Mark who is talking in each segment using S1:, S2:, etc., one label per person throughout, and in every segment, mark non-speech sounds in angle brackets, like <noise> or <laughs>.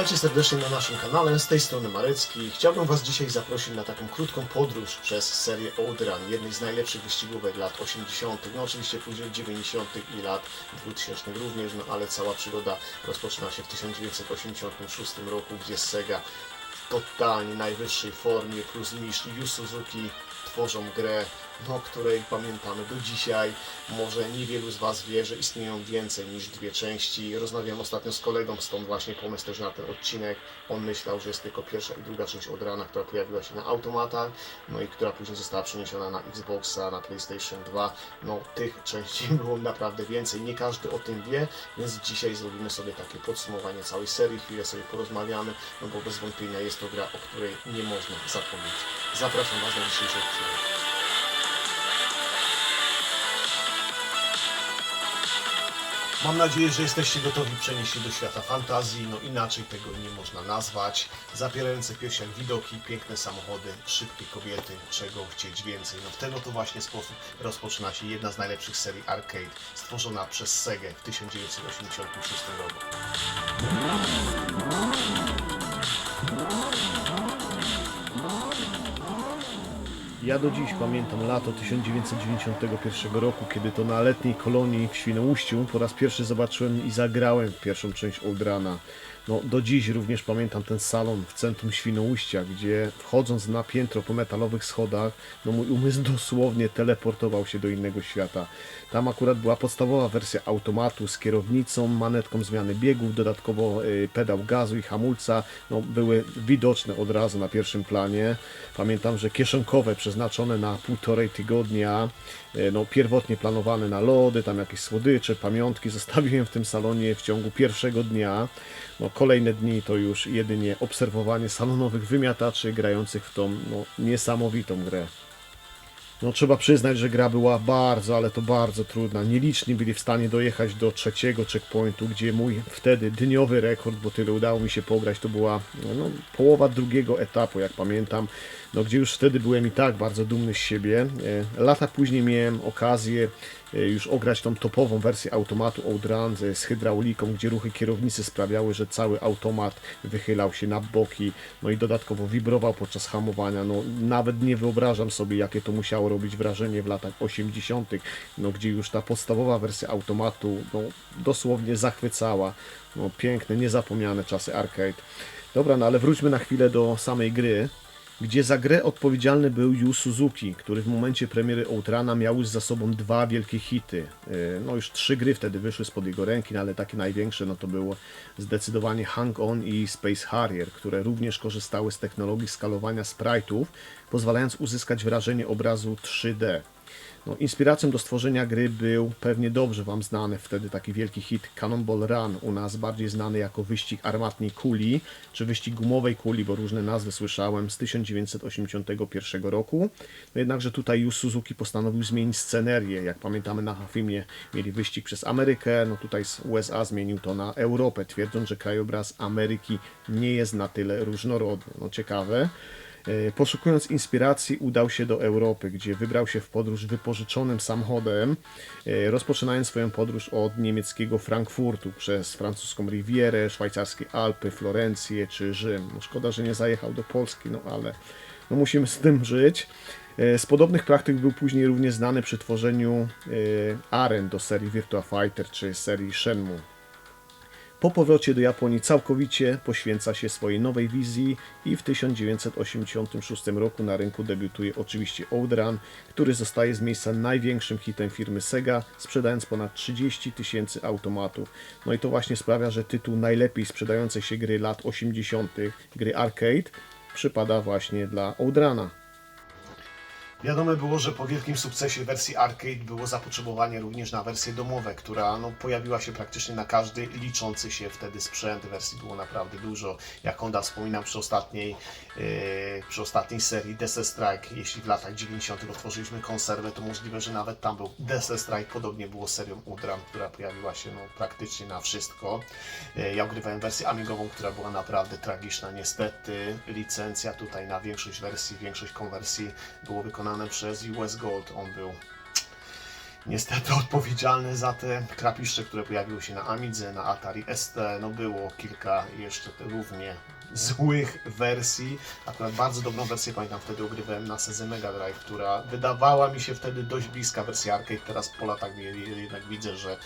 S1: Witajcie serdecznie na naszym kanale, z tej strony Marecki. Chciałbym Was dzisiaj zaprosić na taką krótką podróż przez serię Old Run, jednej z najlepszych wyścigówek lat 80., no oczywiście później 90. i lat 2000 również, no ale cała przygoda rozpoczyna się w 1986 roku, gdzie Sega w totalnie najwyższej formie plus mistrz Yu Suzuki tworzą grę, no, której pamiętamy do dzisiaj. Może niewielu z Was wie, że istnieją więcej niż dwie części. Rozmawiałem ostatnio z kolegą, stąd właśnie pomysł też na ten odcinek. On myślał, że jest tylko pierwsza i druga część od rana, która pojawiła się na automatach, no i która później została przeniesiona na Xboxa, na PlayStation 2. No tych części <laughs> było naprawdę więcej. Nie każdy o tym wie, więc dzisiaj zrobimy sobie takie podsumowanie całej serii, chwilę sobie porozmawiamy, no bo bez wątpienia jest to gra, o której nie można zapomnieć. Zapraszam Was na dzisiejszy odcinek. Mam nadzieję, że jesteście gotowi przenieść się do świata fantazji, no inaczej tego nie można nazwać. Zapierające piersiach widoki, piękne samochody, szybkie kobiety, czego chcieć więcej. No w ten oto właśnie sposób rozpoczyna się jedna z najlepszych serii arcade, stworzona przez Segę w 1986 roku. Ja do dziś pamiętam lato 1991 roku, kiedy to na letniej kolonii w Świnoujściu po raz pierwszy zobaczyłem i zagrałem pierwszą część Old Runa. No, do dziś również pamiętam ten salon w centrum Świnoujścia, gdzie wchodząc na piętro po metalowych schodach, no mój umysł <laughs> dosłownie teleportował się do innego świata. Tam akurat była podstawowa wersja automatu z kierownicą, manetką zmiany biegów, dodatkowo y, pedał gazu i hamulca, no, były widoczne od razu na pierwszym planie. Pamiętam, że kieszonkowe przeznaczone na półtorej tygodnia, no, pierwotnie planowane na lody, tam jakieś słodycze, pamiątki, <laughs> zostawiłem w tym salonie w ciągu pierwszego dnia. No, kolejne dni to już jedynie obserwowanie salonowych wymiataczy grających w tą no, niesamowitą grę. No trzeba przyznać, że gra była bardzo, ale to bardzo trudna. Nieliczni byli w stanie dojechać do trzeciego checkpointu, gdzie mój wtedy dniowy rekord, bo tyle udało mi się pograć, to była no, połowa drugiego etapu, jak pamiętam. No gdzie już wtedy byłem i tak bardzo dumny z siebie. E, Lata później miałem okazję już ograć tą topową wersję automatu Old Run z z hydrauliką, gdzie ruchy kierownicy sprawiały, że cały automat wychylał się na boki, no i dodatkowo wibrował podczas hamowania. No nawet nie wyobrażam sobie, jakie to musiało robić wrażenie w latach 80., no gdzie już ta podstawowa wersja automatu no, dosłownie zachwycała. No piękne, niezapomniane czasy arcade. Dobra, no ale wróćmy na chwilę do samej gry gdzie za grę odpowiedzialny był Yu Suzuki, który w momencie premiery Outrana miał już za sobą dwa wielkie hity. Yy, No już trzy gry wtedy wyszły spod jego ręki, no ale takie największe no to było zdecydowanie Hang On i Space Harrier, które również korzystały z technologii skalowania sprite'ów, pozwalając uzyskać wrażenie obrazu 3D. No, inspiracją do stworzenia gry był pewnie dobrze Wam znany wtedy taki wielki hit Cannonball Run, u nas bardziej znany jako wyścig armatniej kuli, czy wyścig gumowej kuli, bo różne nazwy słyszałem, z 1981 roku. No jednakże tutaj już Suzuki postanowił zmienić scenerię. Jak pamiętamy na filmie mieli wyścig przez Amerykę, no tutaj z USA zmienił to na Europę, twierdząc, że krajobraz Ameryki nie jest na tyle różnorodny. No ciekawe. E, Poszukując inspiracji, udał się do Europy, gdzie wybrał się w podróż wypożyczonym samochodem, e, rozpoczynając swoją podróż od niemieckiego Frankfurtu przez francuską Rivierę, szwajcarskie Alpy, Florencję czy Rzym. No, szkoda, że nie zajechał do Polski, no ale no, musimy z tym żyć. E, Z podobnych praktyk był później również znany przy tworzeniu aren do serii Virtua Fighter czy serii Shenmue. Po powrocie do Japonii całkowicie poświęca się swojej nowej wizji i w 1986 roku na rynku debiutuje oczywiście Outrun, który zostaje z miejsca największym hitem firmy Sega, sprzedając ponad 30 tysięcy automatów. No i to właśnie sprawia, że tytuł najlepiej sprzedającej się gry lat 80., gry arcade, przypada właśnie dla Outruna. Wiadome było, że po wielkim sukcesie wersji arcade było zapotrzebowanie również na wersje domowe, która no, pojawiła się praktycznie na każdy liczący się wtedy sprzęt. Wersji było naprawdę dużo. Jak Honda wspominam przy ostatniej, yy, przy ostatniej serii DC Strike, jeśli w latach 90. otworzyliśmy konserwę, to możliwe, że nawet tam był DC Strike. Podobnie było z serią Udram, która pojawiła się no, praktycznie na wszystko. Yy, ja ogrywałem wersję amigową, która była naprawdę tragiczna. Niestety licencja tutaj na większość wersji, większość konwersji było wykonane przez US Gold. On był niestety odpowiedzialny za te krapiszcze, które pojawiły się na Amidze, na Atari ST. No było kilka jeszcze równie złych wersji. Akurat bardzo dobrą wersję pamiętam wtedy ogrywałem na Seze Mega Drive, która wydawała mi się wtedy dość bliska wersji arcade. Teraz po latach je- je- jednak widzę, że,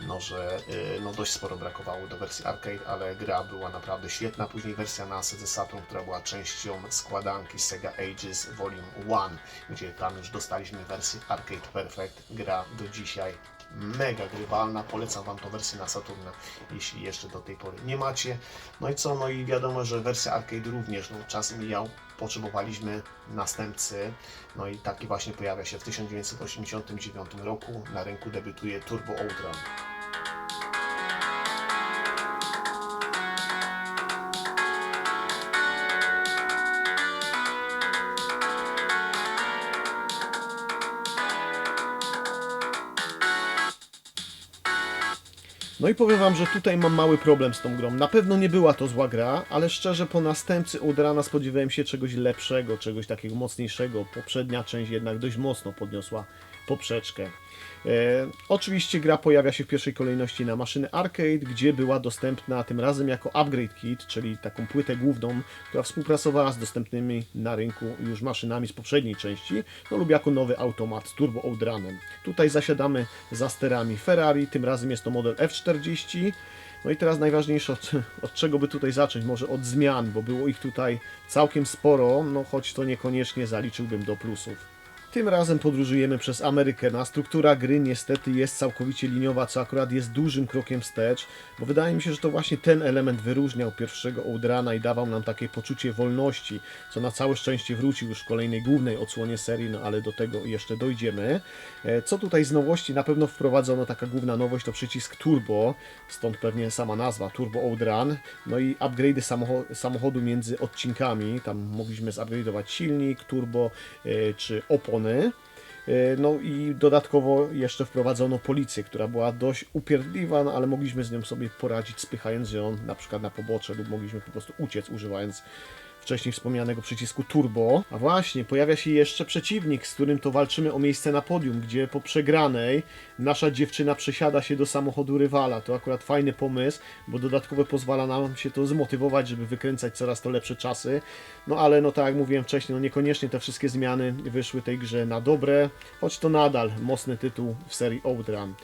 S1: no, że y, no, dość sporo brakowało do wersji arcade, ale gra była naprawdę świetna. Później wersja na Seze Saturn, która była częścią składanki Sega Ages Volume 1, gdzie tam już dostaliśmy wersję Arcade Perfect. Gra do dzisiaj mega grywalna. Polecam Wam tą wersję na Saturna, jeśli jeszcze do tej pory nie macie. No i co? No i wiadomo, że wersja arcade również, no czas mijał, potrzebowaliśmy następcy. No i taki właśnie pojawia się w 1989 roku. Na rynku debiutuje Turbo Outrun. No i powiem wam, że tutaj mam mały problem z tą grą. Na pewno nie była to zła gra, ale szczerze po następcy Udrana spodziewałem się czegoś lepszego, czegoś takiego mocniejszego. Poprzednia część jednak dość mocno podniosła poprzeczkę. E, oczywiście gra pojawia się w pierwszej kolejności na maszyny arcade, gdzie była dostępna tym razem jako upgrade kit, czyli taką płytę główną, która współpracowała z dostępnymi na rynku już maszynami z poprzedniej części, no lub jako nowy automat z Turbo Outranem. Tutaj zasiadamy za sterami Ferrari, tym razem jest to model F40. No i teraz najważniejsze, od, <laughs> od czego by tutaj zacząć? Może od zmian, bo było ich tutaj całkiem sporo, no choć to niekoniecznie zaliczyłbym do plusów. Tym razem podróżujemy przez Amerykę. Na struktura gry niestety jest całkowicie liniowa, co akurat jest dużym krokiem wstecz, bo wydaje mi się, że to właśnie ten element wyróżniał pierwszego Oudrana i dawał nam takie poczucie wolności, co na całe szczęście wrócił już w kolejnej głównej odsłonie serii, no ale do tego jeszcze dojdziemy. E, Co tutaj z nowości? Na pewno wprowadzono taka główna nowość, to przycisk Turbo, stąd pewnie sama nazwa Turbo Outrun, no i upgrade'y samocho- samochodu między odcinkami, tam mogliśmy zupgrade'ować silnik, turbo e, czy opony. E, No i dodatkowo jeszcze wprowadzono policję, która była dość upierdliwa, no ale mogliśmy z nią sobie poradzić, spychając ją na przykład na pobocze lub mogliśmy po prostu uciec, używając wcześniej wspomnianego przycisku turbo. A właśnie, pojawia się jeszcze przeciwnik, z którym to walczymy o miejsce na podium, gdzie po przegranej nasza dziewczyna przesiada się do samochodu rywala. To akurat fajny pomysł, bo dodatkowo pozwala nam się to zmotywować, żeby wykręcać coraz to lepsze czasy. No ale no tak jak mówiłem wcześniej, no niekoniecznie te wszystkie zmiany wyszły tej grze na dobre, choć to nadal mocny tytuł w serii Outrun.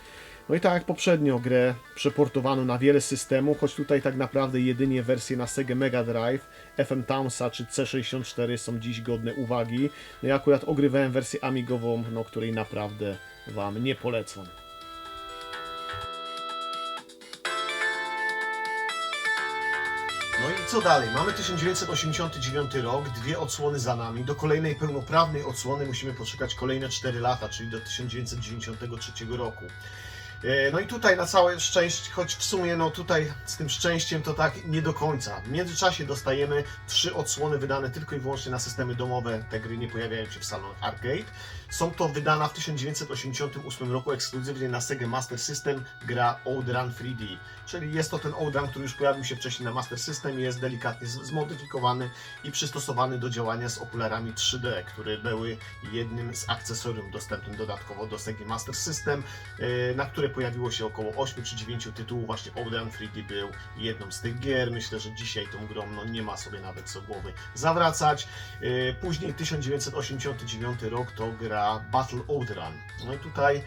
S1: No i tak jak poprzednio grę przeportowano na wiele systemów, choć tutaj tak naprawdę jedynie wersje na Sega Mega Drive, FM Townsa czy C64 są dziś godne uwagi. No ja akurat ogrywałem wersję amigową, no której naprawdę Wam nie polecam. No i co dalej? Mamy 1989 rok, dwie odsłony za nami. Do kolejnej pełnoprawnej odsłony musimy poczekać kolejne 4 lata, czyli do 1993 roku. E, No i tutaj na całe szczęście, choć w sumie no tutaj z tym szczęściem to tak nie do końca. W międzyczasie dostajemy trzy odsłony wydane tylko i wyłącznie na systemy domowe. Te gry nie pojawiają się w salonach arcade. Są to wydana w 1988 roku ekskluzywnie na Sega Master System gra Outrun 3D. Czyli jest to ten Outrun, który już pojawił się wcześniej na Master System, jest delikatnie zmodyfikowany i przystosowany do działania z okularami 3D, które były jednym z akcesorium dostępnym dodatkowo do Sega Master System, yy, na które pojawiło się około 8 czy 9 tytułów. Właśnie Outrun 3D był jedną z tych gier. Myślę, że dzisiaj tą grą no, nie ma sobie nawet co głowy zawracać. Yy, Później 1989 rok to gra Battle Outrun. No i tutaj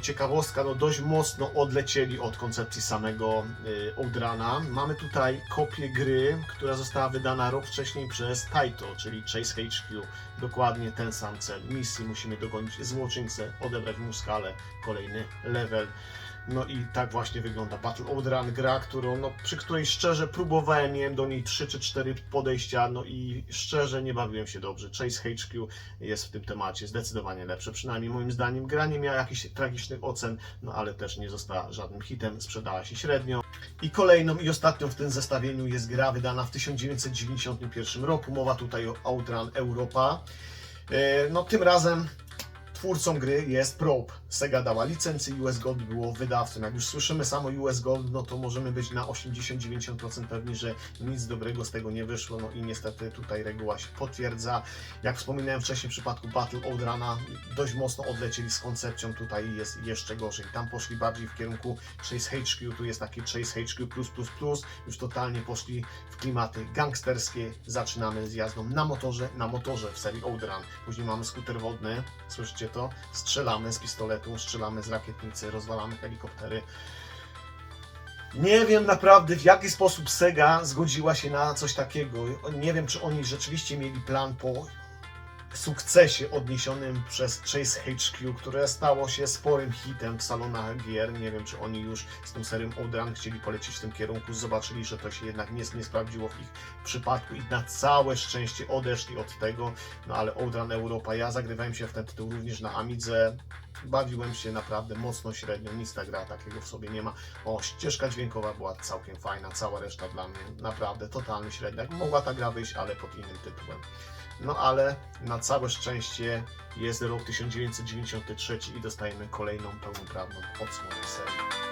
S1: ciekawostka, no dość mocno odlecieli od koncepcji samego e, Outruna. Mamy tutaj kopię gry, która została wydana rok wcześniej przez Taito, czyli Chase HQ. Dokładnie ten sam cel misji. Musimy dogonić złoczyńcę, odebrać mu skalę, kolejny level. No i tak właśnie wygląda Battle Outrun, gra, którą, no, przy której szczerze próbowałem, miałem do niej 3 czy 4 podejścia, no i szczerze nie bawiłem się dobrze. Chase HQ jest w tym temacie zdecydowanie lepsze, przynajmniej moim zdaniem. Gra nie miała jakichś tragicznych ocen, no ale też nie została żadnym hitem, sprzedała się średnio. I kolejną i ostatnią w tym zestawieniu jest gra wydana w 1991 roku. Mowa tutaj o Outrun Europa. E, No tym razem twórcą gry jest Probe. Sega dała licencję, US Gold było wydawcą. Jak już słyszymy samo US Gold, no to możemy być na 80-90% pewni, że nic dobrego z tego nie wyszło. No i niestety tutaj reguła się potwierdza. Jak wspominałem wcześniej w przypadku Battle Outrana, dość mocno odlecieli z koncepcją, tutaj jest jeszcze gorzej. Tam poszli bardziej w kierunku Chase HQ, tu jest taki Chase HQ+++, już totalnie poszli w klimaty gangsterskie. Zaczynamy z jazdą na motorze, na motorze w serii Outrun. Później mamy skuter wodny, słyszycie to? Strzelamy z pistoletu, strzelamy z rakietnicy, rozwalamy helikoptery. Nie wiem naprawdę w jaki sposób Sega zgodziła się na coś takiego. Nie wiem czy oni rzeczywiście mieli plan po sukcesie odniesionym przez Chase HQ, które stało się sporym hitem w salonach gier. Nie wiem, czy oni już z tą serią Outrun chcieli polecieć w tym kierunku. Zobaczyli, że to się jednak nie, nie sprawdziło w ich przypadku i na całe szczęście odeszli od tego. No ale Outrun Europa, ja zagrywałem się w ten tytuł również na Amidze. Bawiłem się naprawdę mocno średnio, nic ta gra takiego w sobie nie ma. O, ścieżka dźwiękowa była całkiem fajna, cała reszta dla mnie naprawdę totalnie średnia. Mogła ta gra wyjść, ale pod innym tytułem. No ale na całe szczęście jest rok 1993 i dostajemy kolejną pełnoprawną odsłonę serii.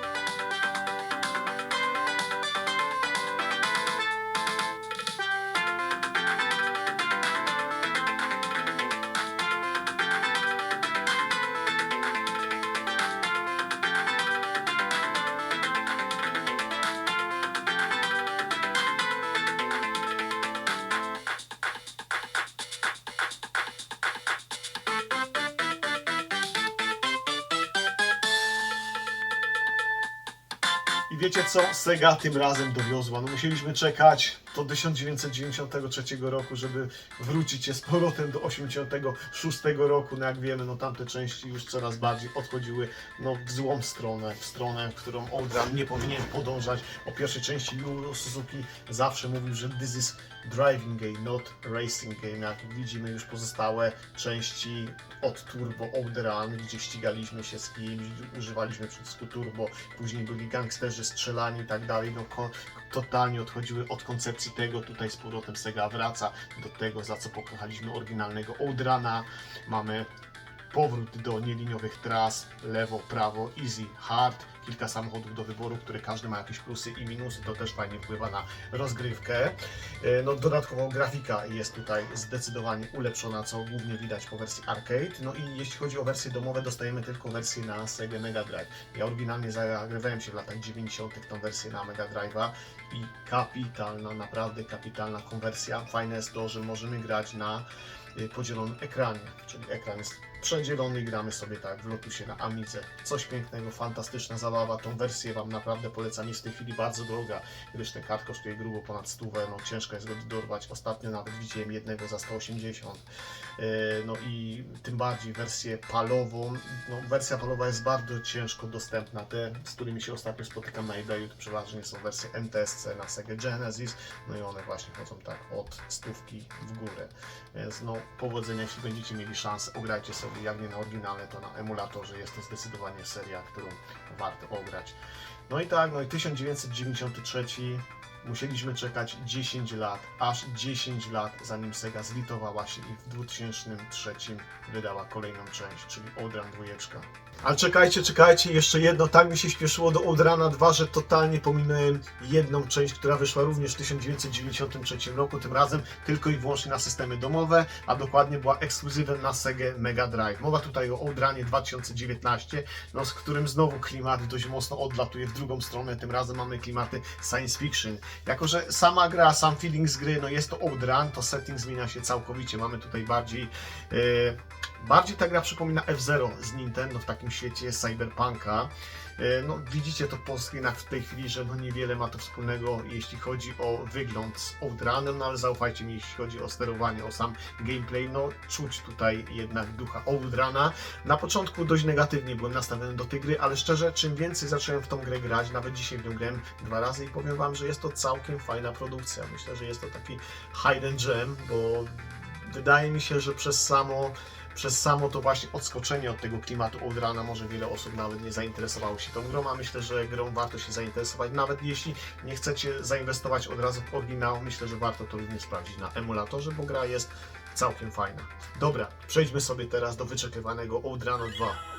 S1: I wiecie co Sega tym razem dowiozła? No musieliśmy czekać do 1993 roku, żeby wrócić się z powrotem do 86 roku. No jak wiemy, no tamte części już coraz bardziej odchodziły no, w złą stronę, w stronę, którą Outrun nie powinien podążać. O pierwszej części Suzuki zawsze mówił, że this is driving game, not racing game. Jak widzimy już pozostałe części od Turbo Outrun, gdzie ścigaliśmy się z kimś, używaliśmy przycisku Turbo, później byli gangsterzy strzelani i tak dalej, no totalnie odchodziły od koncepcji tego. Tutaj z powrotem Sega wraca do tego, za co pokochaliśmy oryginalnego Outruna. Mamy powrót do nieliniowych tras, lewo, prawo, easy, hard, kilka samochodów do wyboru, które każdy ma jakieś plusy i minusy, to też fajnie wpływa na rozgrywkę. E, No dodatkowo grafika jest tutaj zdecydowanie ulepszona, co głównie widać po wersji arcade. No i jeśli chodzi o wersje domowe, dostajemy tylko wersję na Sega Mega Drive. Ja oryginalnie zagrywałem się w latach 90. tą wersję na Mega Drive'a i kapitalna, naprawdę kapitalna konwersja. Fajne jest to, że możemy grać na y, podzielonym ekranie, czyli ekran jest przedzielony gramy sobie tak w Lotusie na Amidze. Coś pięknego, fantastyczna zabawa. Tą wersję Wam naprawdę polecam. Jest w tej chwili bardzo droga, gdyż ten kart kosztuje grubo ponad 100, no ciężko jest go dorwać. Ostatnio nawet widziałem jednego za 180. Yy, No i tym bardziej wersję palową. No, wersja palowa jest bardzo ciężko dostępna. Te, z którymi się ostatnio spotykam na eBayu, to przeważnie są wersje MTSC na Sega Genesis. No i one właśnie chodzą tak od stówki w górę. Więc no powodzenia, jeśli będziecie mieli szansę, ograjcie sobie, jak nie na oryginale, to na emulatorze. Jest to zdecydowanie seria, którą warto ograć. No i tak, no i 1993 musieliśmy czekać 10 lat, aż 10 lat, zanim Sega zlitowała się i w 2003 wydała kolejną część, czyli Outrun 2. Ale czekajcie, czekajcie, jeszcze jedno, tak mi się śpieszyło do Outruna 2, że totalnie pominąłem jedną część, która wyszła również w 1993 roku, tym razem tylko i wyłącznie na systemy domowe, a dokładnie była ekskluzywem na Sega Mega Drive. Mowa tutaj o Ourunie 2019, no, z którym znowu klimat dość mocno odlatuje w drugą stronę, tym razem mamy klimaty science fiction. Jako, że sama gra, sam feeling z gry, no jest to Outrun, to setting zmienia się całkowicie, mamy tutaj bardziej e, Bardziej ta gra przypomina F-Zero z Nintendo w takim świecie cyberpunka. E, No, widzicie to po screenach w tej chwili, że no niewiele ma to wspólnego, jeśli chodzi o wygląd z Outranem, no ale zaufajcie mi, jeśli chodzi o sterowanie, o sam gameplay, no czuć tutaj jednak ducha Outrana. Na początku dość negatywnie byłem nastawiony do tej gry, ale szczerze, czym więcej zacząłem w tą grę grać, nawet dzisiaj w nią grałem dwa razy i powiem Wam, że jest to całkiem fajna produkcja. Myślę, że jest to taki hidden gem, bo wydaje mi się, że przez samo przez samo to właśnie odskoczenie od tego klimatu Outrana może wiele osób nawet nie zainteresowało się tą grą, a myślę, że grą warto się zainteresować, nawet jeśli nie chcecie zainwestować od razu w oryginał, myślę, że warto to również sprawdzić na emulatorze, bo gra jest całkiem fajna. Dobra, przejdźmy sobie teraz do wyczekiwanego Outrano 2.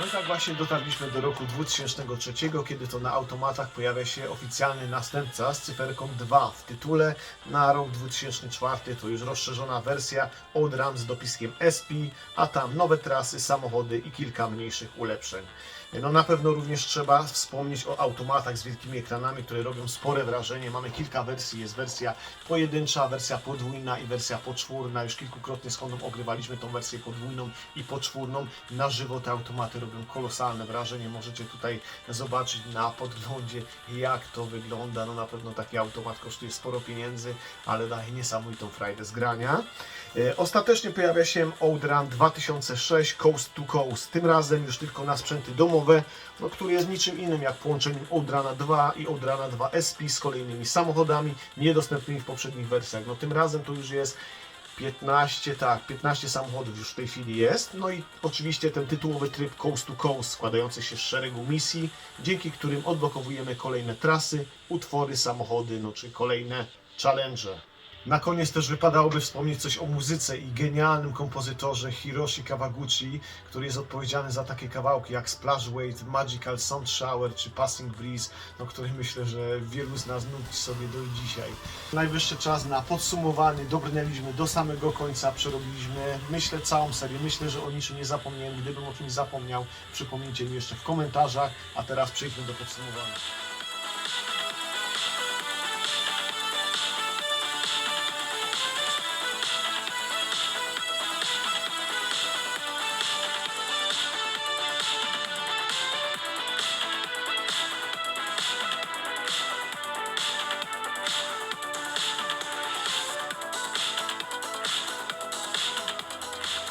S1: No i tak właśnie dotarliśmy do roku 2003, kiedy to na automatach pojawia się oficjalny następca z cyferką 2 w tytule. Na rok 2004 to już rozszerzona wersja Outrun z dopiskiem SP, a tam nowe trasy, samochody i kilka mniejszych ulepszeń. No na pewno również trzeba wspomnieć o automatach z wielkimi ekranami, które robią spore wrażenie. Mamy kilka wersji, jest wersja pojedyncza, wersja podwójna i wersja poczwórna. Już kilkukrotnie z Hondą ogrywaliśmy tą wersję podwójną i poczwórną. Na żywo te automaty robią kolosalne wrażenie. Możecie tutaj zobaczyć na podglądzie jak to wygląda. No na pewno taki automat kosztuje sporo pieniędzy, ale daje niesamowitą frajdę z grania. E, Ostatecznie pojawia się Outrun 2006 Coast to Coast. Tym razem już tylko na sprzęty domowe, no, który jest niczym innym jak połączeniem Outruna 2 i Outruna 2 SP z kolejnymi samochodami niedostępnymi w poprzednich wersjach. No tym razem to już jest 15, tak, 15 samochodów już w tej chwili jest. No i oczywiście ten tytułowy tryb Coast to Coast składający się z szeregu misji, dzięki którym odblokowujemy kolejne trasy, utwory, samochody, no czy kolejne challenge. Na koniec też wypadałoby wspomnieć coś o muzyce i genialnym kompozytorze Hiroshi Kawaguchi, który jest odpowiedzialny za takie kawałki jak Splash Wave, Magical Sound Shower czy Passing Breeze, no, który myślę, że wielu z nas nudzi sobie do dzisiaj. Najwyższy czas na podsumowanie, dobrnęliśmy do samego końca, przerobiliśmy, myślę, całą serię. Myślę, że o niczym nie zapomniałem. Gdybym o czymś zapomniał, przypomnijcie mi jeszcze w komentarzach, a teraz przejdźmy do podsumowania.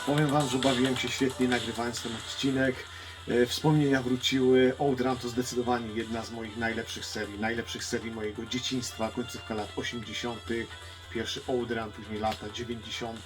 S1: Powiem Wam, że bawiłem się świetnie nagrywając ten odcinek. E, Wspomnienia wróciły. Outrun to zdecydowanie jedna z moich najlepszych serii, najlepszych serii mojego dzieciństwa, końcówka lat 80. Pierwszy Outrun, później lata 90.,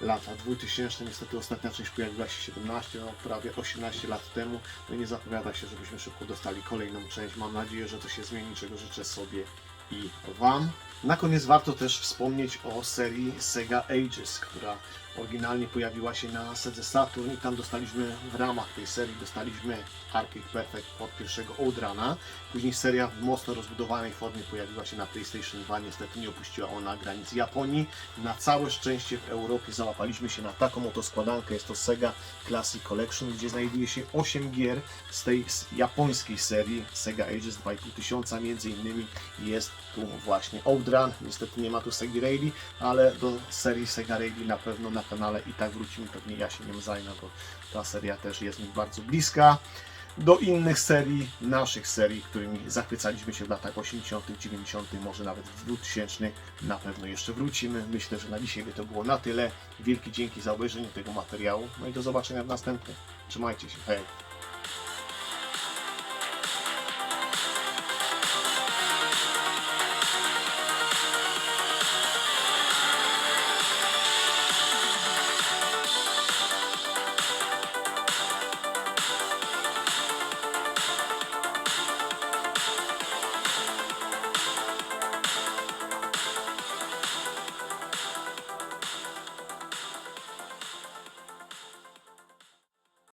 S1: lata 2000. Niestety ostatnia część pojawiła się 17, no prawie 18 lat temu. No nie zapowiada się, żebyśmy szybko dostali kolejną część. Mam nadzieję, że to się zmieni, czego życzę sobie i Wam. Na koniec warto też wspomnieć o serii Sega Ages, która oryginalnie pojawiła się na Sedze Saturn i tam dostaliśmy w ramach tej serii dostaliśmy Arcade Perfect od pierwszego Outruna. Później seria w mocno rozbudowanej formie pojawiła się na PlayStation 2. Niestety nie opuściła ona granic Japonii. Na całe szczęście w Europie załapaliśmy się na taką oto składankę. Jest to Sega Classic Collection, gdzie znajduje się 8 gier z tej japońskiej serii Sega Ages 2,5 tysiąca. Między innymi jest tu właśnie Outrun. Niestety nie ma tu Sega Rally, ale do serii Sega Rally na pewno na kanale i tak wrócimy. Pewnie ja się nią zajmę, bo ta seria też jest mi bardzo bliska. Do innych serii, naszych serii, którymi zachwycaliśmy się w latach 80., 90., może nawet w 2000, na pewno jeszcze wrócimy. Myślę, że na dzisiaj by to było na tyle. Wielkie dzięki za obejrzenie tego materiału. No i do zobaczenia w następnym. Trzymajcie się. Hej!